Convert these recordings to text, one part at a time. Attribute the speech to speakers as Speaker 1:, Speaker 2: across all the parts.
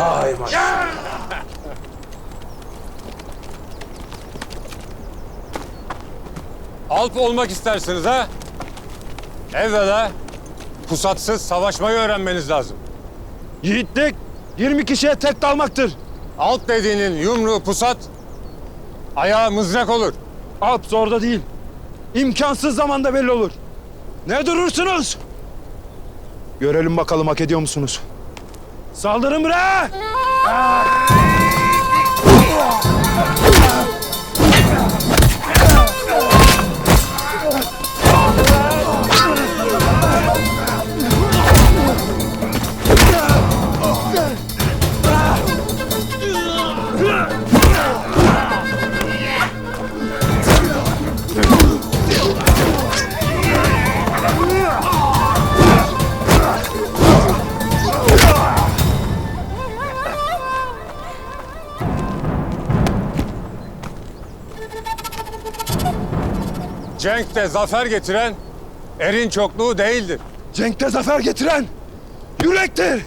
Speaker 1: Hay maşallah. Alp olmak istersiniz ha? Evvela pusatsız savaşmayı öğrenmeniz lazım.
Speaker 2: Yiğitlik 20 kişiye tek dalmaktır.
Speaker 1: Alp dediğinin yumruğu pusat, ayağı mızrak olur.
Speaker 2: Alp zorda değil. İmkansız zamanda belli olur. Ne durursunuz? Görelim bakalım hak ediyor musunuz? Saldırın bre!
Speaker 1: Cenk'te zafer getiren erin çokluğu değildir.
Speaker 2: Cenk'te zafer getiren yürektir.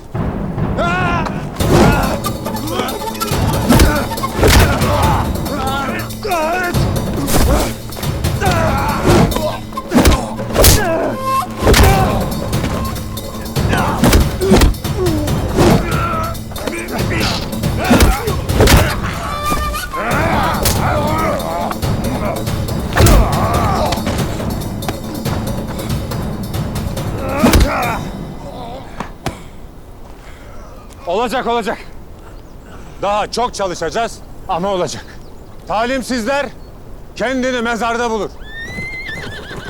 Speaker 1: Olacak olacak. Daha çok çalışacağız ama olacak. Talimsizler kendini mezarda bulur.